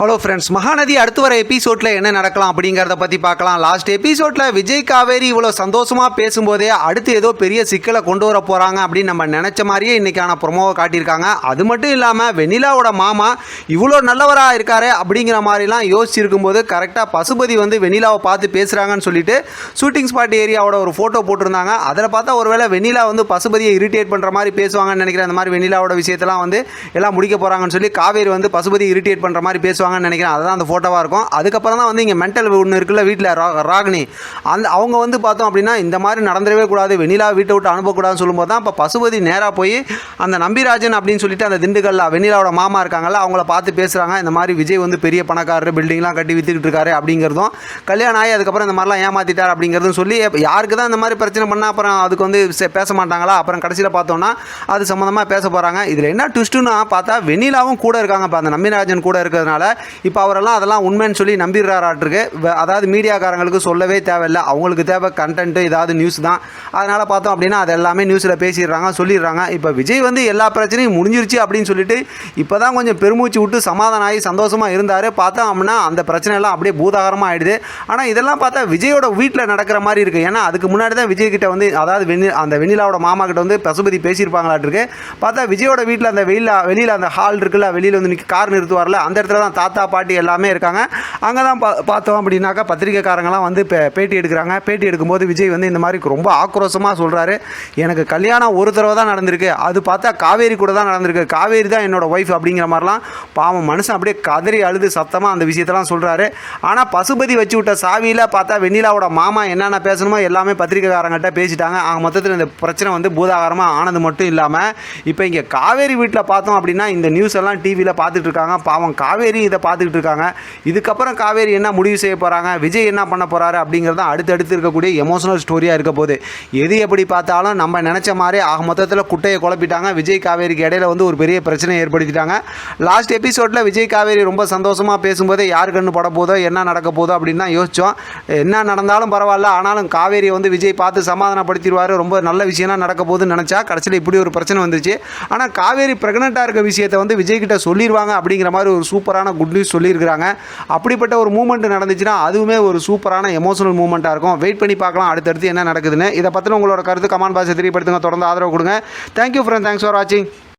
Hello friends Mahanadi அடுத்து வர எபிசோட்ல என்ன நடக்கலாம் அப்படிங்கிறத பற்றி பார்க்கலாம். லாஸ்ட் எபிசோட்ல விஜய் காவேரி இவ்வளோ சந்தோஷமாக பேசும்போதே அடுத்து ஏதோ பெரிய சிக்கலை கொண்டு வர போகிறாங்க அப்படின்னு நம்ம நினச்ச மாதிரியே இன்றைக்கான ப்ரொமோவை காட்டியிருக்காங்க. அது மட்டும் இல்லாமல் வெண்ணிலாவோட மாமா இவ்வளோ நல்லவராக இருக்காரு அப்படிங்கிற மாதிரிலாம் யோசிச்சிருக்கும்போது கரெக்டாக பசுபதி வந்து வெண்ணிலாவை பார்த்து பேசுகிறாங்கன்னு சொல்லிட்டு ஷூட்டிங் ஸ்பாட் ஏரியாவோட ஒரு ஃபோட்டோ போட்டிருந்தாங்க. அதில் பார்த்தா ஒருவேளை வெண்ணிலா வந்து பசுபதியை இரிட்டேட் பண்ணுற மாதிரி பேசுவாங்கன்னு நினைக்கிறேன். அந்த மாதிரி வெண்ணிலாவோட விஷயத்தெல்லாம் வந்து எல்லாம் முடிக்க போகிறாங்கன்னு சொல்லி காவேரி வந்து பசுபதி இரிட்டேட் பண்ணுற மாதிரி பேசுவாங்க. நினைக்கிறேன். அதுதான் அந்த ஃபோட்டோவாக இருக்கும். அதுக்கப்புறம் தான் வந்து இங்கே மென்டல் ஒன்று இருக்குல்ல வீட்டில் ராகினி. அந்த அவங்க வந்து பார்த்தோம் அப்படின்னா இந்த மாதிரி நடந்துடவே கூடாது. வெண்ணிலா வீட்டை விட்டு அனுப்பக்கூடாதுன்னு சொல்லும்போது தான் இப்போ பசுபதி நேராக போய் அந்த நம்பிராஜன் அப்படின்னு சொல்லிட்டு அந்த திண்டுக்கல்ல வெண்ணிலாவோட மாமா இருக்காங்கல்ல அவங்கள பார்த்து பேசுகிறாங்க இந்த மாதிரி விஜய் வந்து பெரிய பணக்காரர் பில்டிங்லாம் கட்டி வித்துக்கிட்டு இருக்காரு அப்படிங்கிறதும் கல்யாணம் ஆகி அதுக்கப்புறம் இந்த மாதிரிலாம் ஏமாத்திட்டார் அப்படிங்கிறதும் சொல்லி யாருக்கு தான் இந்த மாதிரி பிரச்சனை பண்ணால் அப்புறம் அதுக்கு வந்து சே- பேச மாட்டாங்களா? அப்புறம் கடைசியில் பார்த்தோன்னா அது சம்மந்தமாக பேச போகிறாங்க இதில் என்ன ட்விஸ்ட்டுன்னு பார்த்தா வெண்ணிலாவும் கூட இருக்காங்க. இப்போ அந்த நம்பிராஜன் கூட இருக்கிறதுனால இப்போ அவரெல்லாம் அதெல்லாம் உண்மைன்னு சொல்லி நம்பிடுறாராட்டிருக்கு அதாவது மீடியாக்காரங்களுக்கு சொல்லவே தேவையில்லை. அவங்களுக்கு தேவை கண்டென்ட்டு ஏதாவது நியூஸ் தான். அதனால் பார்த்தோம் அப்படின்னா அது எல்லாமே நியூஸில் பேசிடுறாங்க சொல்லிடுறாங்க. இப்போ விஜய் வந்து எல்லா பிரச்சனையும் முடிஞ்சிருச்சு அப்படின்னு சொல்லிட்டு இப்போ தான் கொஞ்சம் பெருமூச்சு விட்டு சமாதானம் ஆகி சந்தோஷமாக இருந்தார். பார்த்தா அப்படின்னா அந்த பிரச்சனை எல்லாம் அப்படியே பூதாகரமாக ஆயிடுது. ஆனால் இதெல்லாம் பார்த்தா விஜயோட வீட்டில் நடக்கிற மாதிரி இருக்குது ஏன்னா அதுக்கு முன்னாடி தான் விஜய்கிட்ட வந்து அதாவது வெண்ணி அந்த வெண்ணிலாவோட மாமா கிட்ட வந்து பசுபதி பேசியிருப்பாங்களாட்டிருக்கு. பார்த்தா விஜயோட வீட்டில் அந்த வெளியில் வெளியில் அந்த ஹால் இருக்குல்ல வெளியில் வந்து நிற்க கார் நிறுத்துவார்ல அந்த இடத்துல தான் தாத்தா பாட்டி எல்லாமே இருக்காங்க. அங்கே தான் பா பார்த்தோம் அப்படின்னாக்கா பத்திரிக்கைக்காரங்களாம் வந்து பே பேட்டி எடுக்கிறாங்க. பேட்டி எடுக்கும்போது விஜய் வந்து இந்த மாதிரி ரொம்ப ஆக்ரோஷமாக சொல்கிறாரு எனக்கு கல்யாணம் ஒரு தடவை தான் நடந்திருக்கு. அது பார்த்தா காவேரி கூட தான் நடந்திருக்கு. காவேரி தான் என்னோட ஒய்ஃப் அப்படிங்கிற மாதிரிலாம் பாவம் மனுஷன் அப்படியே கதறி அழுது சத்தமாக அந்த விஷயத்தெல்லாம் சொல்கிறாரு ஆனால் பசுபதி வச்சு விட்ட சாவியில் பார்த்தா வெண்ணிலாவோட மாமா என்னென்ன பேசணுமோ எல்லாமே பத்திரிக்கைக்காரங்கிட்ட பேசிட்டாங்க. ஆக மொத்தத்தில் இந்த பிரச்சனை வந்து பூதாகரமாக ஆனது மட்டும் இல்லாமல் இப்போ இங்கே காவேரி வீட்டில் பார்த்தோம் அப்படின்னா இந்த நியூஸ் எல்லாம் டிவியில் பார்த்துட்டு இருக்காங்க. பாவம் காவேரி இதை பார்த்துக்கிட்டு இருக்காங்க. இதுக்கப்புறம் காவேரி என்ன முடிவு செய்ய போகிறாங்க விஜய் என்ன பண்ண போகிறாரு அப்படிங்கிறது தான் அடுத்தடுத்து இருக்கக்கூடிய எமோஷனல் ஸ்டோரியாக இருக்க போகுது. எது எப்படி பார்த்தாலும் நம்ம நினச்ச மாதிரி ஆக மொத்தத்தில் குட்டையை குழப்பிட்டாங்க. விஜய் காவேரிக்கு இடையில வந்து ஒரு பெரிய பிரச்சனை ஏற்படுத்திட்டாங்க. லாஸ்ட் எபிசோடில் விஜய் காவேரி ரொம்ப சந்தோஷமாக பேசும்போதே யார் கண்ணு பட போதோ என்ன நடக்க போதோ அப்படின்னு தான் யோசித்தோம் என்ன நடந்தாலும் பரவாயில்ல ஆனாலும் காவேரியை வந்து விஜய் பார்த்து சமாதானப்படுத்திடுவார். ரொம்ப நல்ல விஷயம்னா நடக்க போகுதுன்னு நினச்சா கடைசியில் இப்படி ஒரு பிரச்சனை வந்துச்சு ஆனால் காவேரி ப்ரெக்னெண்ட்டாக இருக்க விஷயத்தை வந்து விஜய் கிட்ட சொல்லிடுவாங்க அப்படிங்கிற மாதிரி ஒரு சூப்பரான குட் நியூஸ் சொல்லியிருக்கிறாங்க. அப்படிப்பட்ட ஒரு மூமெண்ட் நடந்துச்சுன்னா அதுவுமே ஒரு சூப்பரான எமோஷனல் மூமெண்ட்டாக இருக்கும். வெயிட் பண்ணி பார்க்கலாம். அடுத்தடுத்து என்ன நடக்குதுன்னு. இதை பற்றின உங்களோட கருத்து கமெண்ட் பாக்ஸை தெரியப்படுத்துங்க. தொடர்ந்து ஆதரவு கொடுங்க. தேங்க்யூ ஃப்ரெண்ட் தேங்க்ஸ் ஃபார் வாட்சிங்